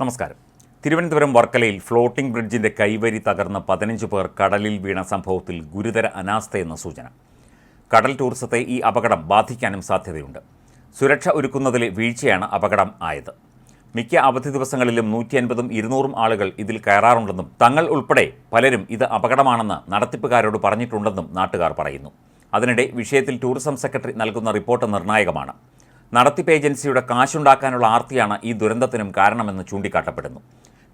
നമസ്കാരം. തിരുവനന്തപുരം വർക്കലയിൽ ഫ്ലോട്ടിംഗ് ബ്രിഡ്ജിന്റെ കൈവരി തകർന്ന് പതിനഞ്ച് പേർ കടലിൽ വീണ സംഭവത്തിൽ ഗുരുതര അനാസ്ഥയെന്ന സൂചന. കടൽ ടൂറിസത്തെ ഈ അപകടം ബാധിക്കാനും സാധ്യതയുണ്ട്. സുരക്ഷ ഒരുക്കുന്നതിലെ വീഴ്ചയാണ് അപകടം ആയത്. മിക്ക അവധി ദിവസങ്ങളിലും നൂറ്റി അൻപതും ഇരുന്നൂറും ആളുകൾ ഇതിൽ കയറാറുണ്ടെന്നും തങ്ങൾ ഉൾപ്പെടെ പലരും ഇത് അപകടമാണെന്ന് നടത്തിപ്പുകാരോട് പറഞ്ഞിട്ടുണ്ടെന്നും നാട്ടുകാർ പറയുന്നു. അതിനിടെ വിഷയത്തിൽ ടൂറിസം സെക്രട്ടറി നൽകുന്ന റിപ്പോർട്ട് നിർണായകമാണ്. നടത്തിപ്പ് ഏജൻസിയുടെ കാശുണ്ടാക്കാനുള്ള ആർത്തിയാണ് ഈ ദുരന്തത്തിനും കാരണമെന്ന് ചൂണ്ടിക്കാട്ടപ്പെടുന്നു.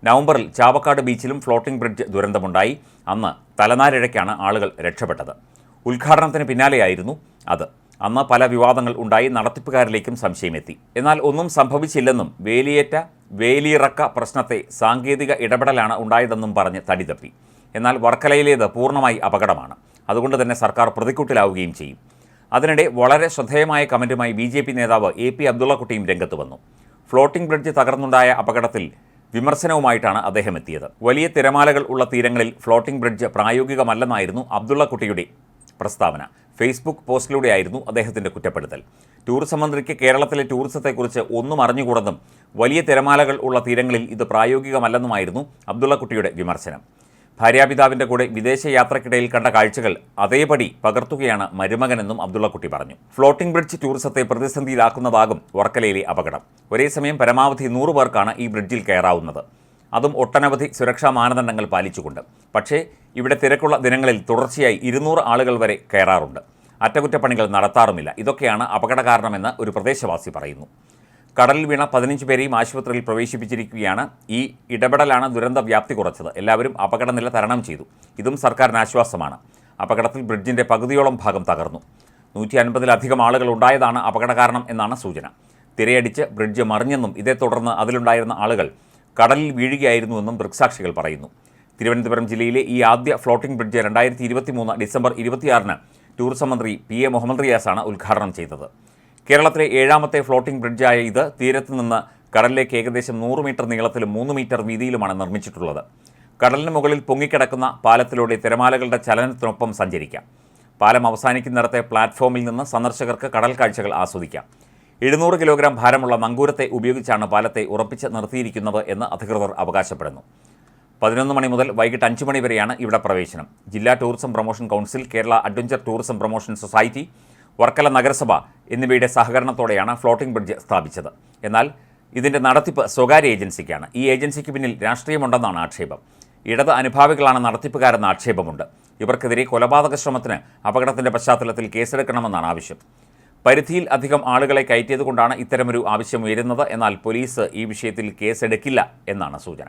നവംബറിൽ ചാവക്കാട് ബീച്ചിലും ഫ്ലോട്ടിംഗ് ബ്രിഡ്ജ് ദുരന്തമുണ്ടായി. അന്ന് തലനാരിഴയ്ക്കാണ് ആളുകൾ രക്ഷപ്പെട്ടത്. ഉദ്ഘാടനത്തിന് പിന്നാലെയായിരുന്നു അത്. അന്ന് പല വിവാദങ്ങൾ ഉണ്ടായി നടത്തിപ്പുകാരിലേക്കും സംശയമെത്തി. എന്നാൽ ഒന്നും സംഭവിച്ചില്ലെന്നും വേലിയേറ്റ വേലിയിറക്ക പ്രശ്നത്തെ സാങ്കേതിക ഇടപെടലാണ് ഉണ്ടായതെന്നും പറഞ്ഞ് തടിതപ്പി. എന്നാൽ വർക്കലയിലേത് പൂർണമായി അപകടമാണ്. അതുകൊണ്ട് തന്നെ സർക്കാർ പ്രതിക്കൂട്ടിലാവുകയും ചെയ്യും. അതിനിടെ വളരെ ശ്രദ്ധേയമായ കമന്റുമായി ബി ജെ പി നേതാവ് എ പി അബ്ദുള്ളക്കുട്ടിയും രംഗത്ത് വന്നു. ഫ്ലോട്ടിംഗ് ബ്രിഡ്ജ് തകർന്നുണ്ടായ അപകടത്തിൽ വിമർശനവുമായിട്ടാണ് അദ്ദേഹം എത്തിയത്. വലിയ തിരമാലകൾ ഉള്ള തീരങ്ങളിൽ ഫ്ലോട്ടിംഗ് ബ്രിഡ്ജ് പ്രായോഗികമല്ലെന്നായിരുന്നു അബ്ദുള്ളക്കുട്ടിയുടെ പ്രസ്താവന. ഫേസ്ബുക്ക് പോസ്റ്റിലൂടെയായിരുന്നു അദ്ദേഹത്തിന്റെ കുറ്റപ്പെടുത്തൽ. ടൂറിസം മന്ത്രിക്ക് കേരളത്തിലെ ടൂറിസത്തെക്കുറിച്ച് ഒന്നും അറിഞ്ഞുകൂടെന്നും വലിയ തിരമാലകൾ ഉള്ള തീരങ്ങളിൽ ഇത് പ്രായോഗികമല്ലെന്നുമായിരുന്നു അബ്ദുള്ളക്കുട്ടിയുടെ വിമർശനം. ഭാര്യാപിതാവിന്റെ കൂടെ വിദേശ യാത്രക്കിടയിൽ കണ്ട കാഴ്ചകൾ അതേപടി പകർത്തുകയാണ് മരുമകനെന്നും അബ്ദുള്ളക്കുട്ടി പറഞ്ഞു. ഫ്ലോട്ടിംഗ് ബ്രിഡ്ജ് ടൂറിസത്തെ പ്രതിസന്ധിയിലാക്കുന്നതാകും വർക്കലയിലെ അപകടം. ഒരേ സമയം പരമാവധി നൂറ് പേർക്കാണ് ഈ ബ്രിഡ്ജിൽ കയറാവുന്നത്. അതും ഒട്ടനവധി സുരക്ഷാ മാനദണ്ഡങ്ങൾ പാലിച്ചുകൊണ്ട്. പക്ഷേ ഇവിടെ തിരക്കുള്ള ദിനങ്ങളിൽ തുടർച്ചയായി ഇരുന്നൂറ് ആളുകൾ വരെ കയറാറുണ്ട്. അറ്റകുറ്റപ്പണികൾ നടത്താറുമില്ല. ഇതൊക്കെയാണ് അപകട കാരണമെന്ന് ഒരു പ്രദേശവാസി പറയുന്നു. കടലിൽ വീണ പതിനഞ്ച് പേരെയും ആശുപത്രിയിൽ പ്രവേശിപ്പിച്ചിരിക്കുകയാണ്. ഈ ഇടപെടലാണ് ദുരന്ത വ്യാപ്തി കുറച്ചത്. എല്ലാവരും അപകടനില തരണം ചെയ്തു. ഇതും സർക്കാരിന് ആശ്വാസമാണ്. അപകടത്തിൽ ബ്രിഡ്ജിന്റെ പകുതിയോളം ഭാഗം തകർന്നു. നൂറ്റി അൻപതിലധികം ആളുകൾ ഉണ്ടായതാണ് അപകട കാരണം എന്നാണ് സൂചന. തിരയടിച്ച് ബ്രിഡ്ജ് മറിഞ്ഞെന്നും ഇതേ തുടർന്ന് അതിലുണ്ടായിരുന്ന ആളുകൾ കടലിൽ വീഴുകയായിരുന്നുവെന്നും ദൃക്സാക്ഷികൾ പറയുന്നു. തിരുവനന്തപുരം ജില്ലയിലെ ഈ ആദ്യ ഫ്ലോട്ടിംഗ് ബ്രിഡ്ജ് രണ്ടായിരത്തി ഇരുപത്തി മൂന്ന് ഡിസംബർ ഇരുപത്തിയാറിന് ടൂറിസം മന്ത്രി പി എ മുഹമ്മദ് റിയാസാണ് ഉദ്ഘാടനം ചെയ്തത്. കേരളത്തിലെ ഏഴാമത്തെ ഫ്ലോട്ടിംഗ് ബ്രിഡ്ജായ ഇത് തീരത്ത് നിന്ന് കടലിലേക്ക് ഏകദേശം നൂറ് മീറ്റർ നീളത്തിലും മൂന്ന് മീറ്റർ വീതിയിലുമാണ് നിർമ്മിച്ചിട്ടുള്ളത്. കടലിന് മുകളിൽ പൊങ്ങിക്കിടക്കുന്ന പാലത്തിലൂടെ തിരമാലകളുടെ ചലനത്തിനൊപ്പം സഞ്ചരിക്കാം. പാലം അവസാനിക്കുന്നിടത്തെ പ്ലാറ്റ്ഫോമിൽ നിന്ന് സന്ദർശകർക്ക് കടൽ കാഴ്ചകൾ ആസ്വദിക്കാം. എഴുന്നൂറ് കിലോഗ്രാം ഭാരമുള്ള മങ്കൂരത്തെ ഉപയോഗിച്ചാണ് പാലത്തെ ഉറപ്പിച്ച് നിർത്തിയിരിക്കുന്നത് എന്ന് അധികൃതർ അവകാശപ്പെടുന്നു. പതിനൊന്ന് മണി മുതൽ വൈകിട്ട് അഞ്ച് മണി വരെയാണ് ഇവിടെ പ്രവേശനം. ജില്ലാ tourism promotion council Kerala adventure tourism promotion society Varkala നഗരസഭ എന്നിവയുടെ സഹകരണത്തോടെയാണ് ഫ്ലോട്ടിംഗ് ബ്രിഡ്ജ് സ്ഥാപിച്ചത്. എന്നാൽ ഇതിന്റെ നടത്തിപ്പ് സ്വകാര്യ ഏജൻസിക്കാണ്. ഈ ഏജൻസിക്ക് പിന്നിൽ രാഷ്ട്രീയമുണ്ടെന്നാണ് ആക്ഷേപം. ഇടത് അനുഭാവികളാണ് നടത്തിപ്പുകാരെന്ന ആക്ഷേപമുണ്ട്. ഇവർക്കെതിരെ കൊലപാതക ശ്രമത്തിന് അപകടത്തിന്റെ പശ്ചാത്തലത്തിൽ കേസെടുക്കണമെന്നാണ് ആവശ്യം. പരിധിയിൽ അധികം ആളുകളെ കയറ്റിയതുകൊണ്ടാണ് ഇത്തരമൊരു ആവശ്യം ഉയരുന്നത്. എന്നാൽ പോലീസ് ഈ വിഷയത്തിൽ കേസെടുക്കില്ല എന്നാണ് സൂചന.